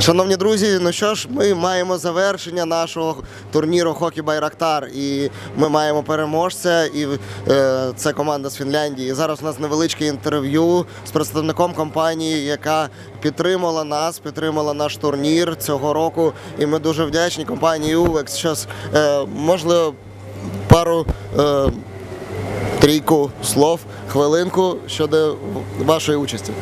Шановні друзі, ну що ж, ми маємо завершення нашого турніру Хокі Байрактар. І ми маємо переможця, і е, це команда з Фінляндії. Зараз у нас невеличке інтерв'ю з представником компанії, яка підтримала нас, підтримала наш турнір цього року. І ми дуже вдячні компанії UVEX. Щас, е, можливо, пару. Е, Трійку слов, хвилинку щодо вашої участі.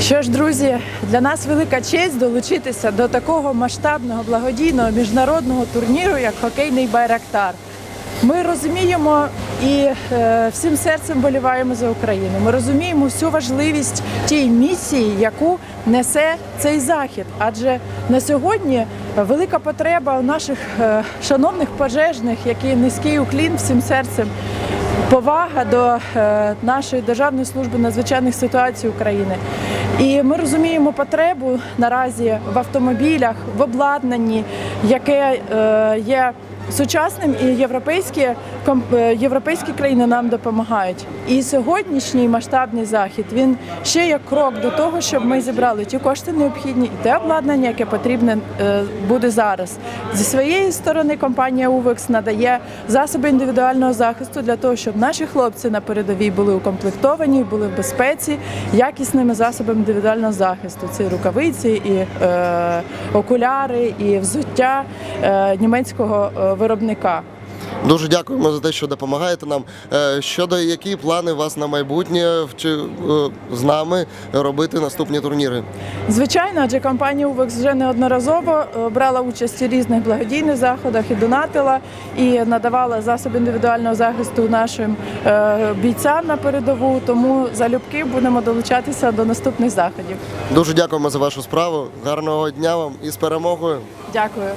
Що ж, друзі, для нас велика честь долучитися до такого масштабного благодійного міжнародного турніру, як хокейний Байрактар. Ми розуміємо і е, всім серцем боліваємо за Україну. Ми розуміємо всю важливість тієї місії, яку несе цей захід. Адже на сьогодні велика потреба у наших е, шановних пожежних, які низький уклін всім серцем повага до е, нашої державної служби надзвичайних ситуацій України. І ми розуміємо потребу наразі в автомобілях, в обладнанні, яке е, є сучасним, і європейські е, європейські країни нам допомагають. І сьогоднішній масштабний захід він ще як крок до того, щоб ми зібрали ті кошти необхідні і те обладнання, яке потрібне е, буде зараз. Зі своєї сторони компанія УВЕКС надає засоби індивідуального захисту для того, щоб наші хлопці на передовій були укомплектовані, були в безпеці якісними засобами індивідуального захисту. Це рукавиці, і е, окуляри, і взуття е, німецького е, виробника. Дуже дякуємо за те, що допомагаєте нам. Е, Щодо які плани у вас на майбутнє чи е, з нами робити наступні турніри? Звичайно, адже компанія УВЕКС вже неодноразово е, брала участь у різних благодійних заходах і донатила, і надавала засоби індивідуального захисту нашим бійцям на передову. Тому залюбки будемо долучатися до наступних заходів. Дуже дякуємо за вашу справу. Гарного дня вам і з перемогою. Дякую.